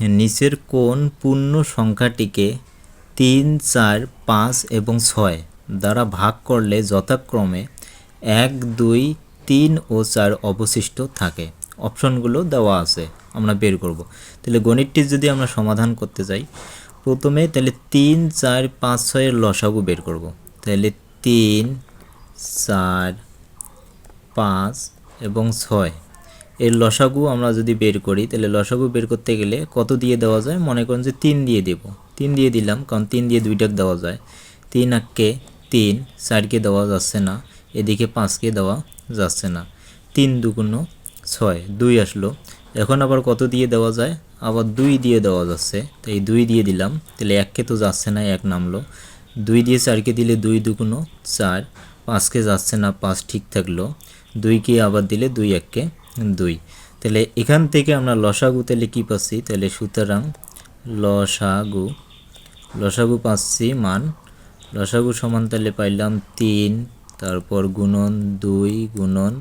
নিচের কোন পূর্ণ সংখ্যাটিকে তিন, চার, পাঁচ এবং ছয় দ্বারা ভাগ করলে যথাক্রমে এক, দুই, তিন ও চার অবশিষ্ট থাকে। অপশনগুলো দেওয়া আছে। আমরা বের করব। তাহলে গণিতটি যদি আমরা সমাধান করতে যাই, প্রথমে তাহলে তিন, চার, পাঁচ, ছয়ের লসাগু বের করব। তাহলে তিন, চার, পাঁচ এবং ছয় এর লসাগু আমরা যদি বের করি, তাহলে লসাগু বের করতে গেলে কত দিয়ে দেওয়া যায়? মনে করেন যে তিন দিয়ে দেব। তিন দিয়ে দিলাম, কারণ তিন দিয়ে দুইটাক দেওয়া যায়। তিন আঁককে তিন, চারকে দেওয়া যাচ্ছে না। এদিকে পাঁচকে দেওয়া যাচ্ছে না। তিন দুগুণ ছয়, দুই আসলো। এখন আবার কত দিয়ে দেওয়া যায়? আবার দুই দিয়ে দেওয়া যাচ্ছে। তো এই দুই দিয়ে দিলাম, তাহলে এককে তো যাচ্ছে না, এক নামলো। দুই দিয়ে চারকে দিলে দুই দুগুণ চার, পাঁচকে যাচ্ছে না, পাঁচ ঠিক থাকল। দুইকে আবার দিলে দুই এককে দুই। তাহলে এখান থেকে আমরা লসাগু তাহলে কী পাচ্ছি? তাহলে সুতরাং লসাগু লসাগু পাচ্ছি মান, লসাগু সমান তাহলে পাইলাম তিন, তারপর গুণন দুই গুণন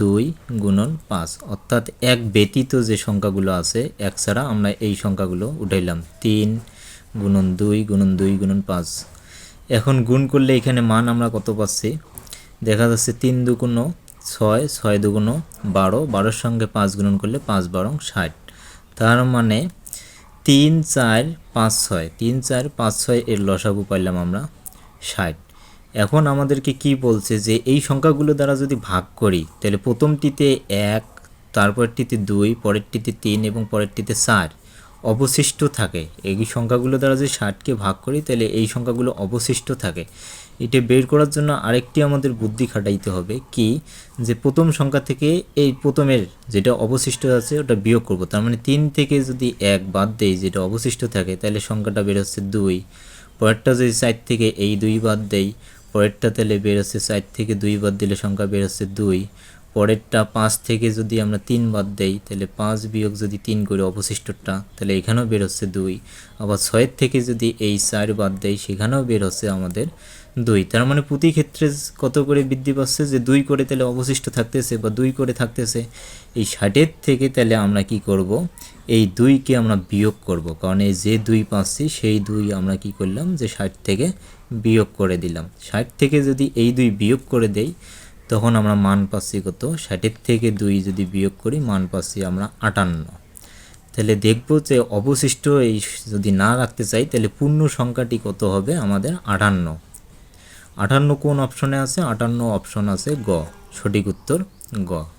দুই, গুণন পাঁচ। অর্থাৎ এক ব্যতীত যে সংখ্যাগুলো আছে, এক ছাড়া আমরা এই সংখ্যাগুলো উঠাইলাম। তিন, গুণন দুই গুণন দুই, গুণন পাঁচ। এখন গুণ করলে এখানে মান আমরা কত পাচ্ছি? দেখা যাচ্ছে তিন দুগুণ ছয় ছয় দুগুণ বারো, বারোর সঙ্গে পাঁচ গুণন করলে পাঁচ বারং ষাট। তার মানে তিন, চার, পাঁচ, ছয়। তিন, চার, পাঁচ, ছয় এর লসাগু পাইলাম আমরা ষাট। এখন আমাদেরকে কি বলছে যে এই সংখ্যাগুলো দ্বারা যদি ভাগ করি, তাহলে প্রথমটিতে এক, তারপরটিতে দুই, পরেরটিতে তিন এবং পরেরটিতে চার। অবশিষ্ট থাকে। এই সংখ্যাগুলো দ্বারা যদি ষাটকে ভাগ করি, তাহলে এই সংখ্যাগুলো অবশিষ্ট থাকে। এটা বের করার জন্য আরেকটি আমাদের বুদ্ধি খাটাইতে হবে কি? যে প্রথম সংখ্যা থেকে এই প্রথমের যেটা অবশিষ্ট আছে, ওটা বিয়োগ করব। তার মানে তিন থেকে যদি এক বাদ দেই, যেটা অবশিষ্ট থাকে, তাহলে সংখ্যাটা বেরোচ্ছে দুই। পরেরটা যদি চার থেকে এই দুই বাদ দেই, পরেরটা তাহলে বেরোচ্ছে চার থেকে দুই বাদ দিলে সংখ্যা বেরোচ্ছে দুই। পরেরটা পাঁচ থেকে যদি আমরা তিন বাদ দেই, তাহলে পাঁচ বিয়োগ যদি তিন করে অবশিষ্টটা, তাহলে এখানেও বেরোচ্ছে দুই। আবার ছয়ের থেকে যদি এই চার বাদ দেই, সেখানেও বের হচ্ছে আমাদের দুই। তার মানে প্রতি ক্ষেত্রে কত করে বৃদ্ধি পাচ্ছে? যে দুই করে তাহলে অবশিষ্ট থাকতেছে বা দুই করে থাকতেছে, এই ষাটের থেকে তাহলে আমরা কি করব? এই দুইকে আমরা বিয়োগ করব। কারণ এই যে দুই পাচ্ছি, সেই দুই আমরা কি করলাম? যে ষাট থেকে বিয়োগ করে দিলাম। ষাট থেকে যদি এই দুই বিয়োগ করে দেই তখন আমরা মান পাচ্ছি কত? ষাটের থেকে দুই যদি বিয়োগ করি, মান পাচ্ছি আমরা আটান্ন। তাহলে দেখব যে অবশিষ্ট এই যদি না রাখতে চাই, তাহলে পূর্ণ সংখ্যাটি কত হবে? আমাদের আটান্ন। আটান্ন কোন অপশনে আছে? আটান্ন অপশন আছে গ। সঠিক উত্তর গ।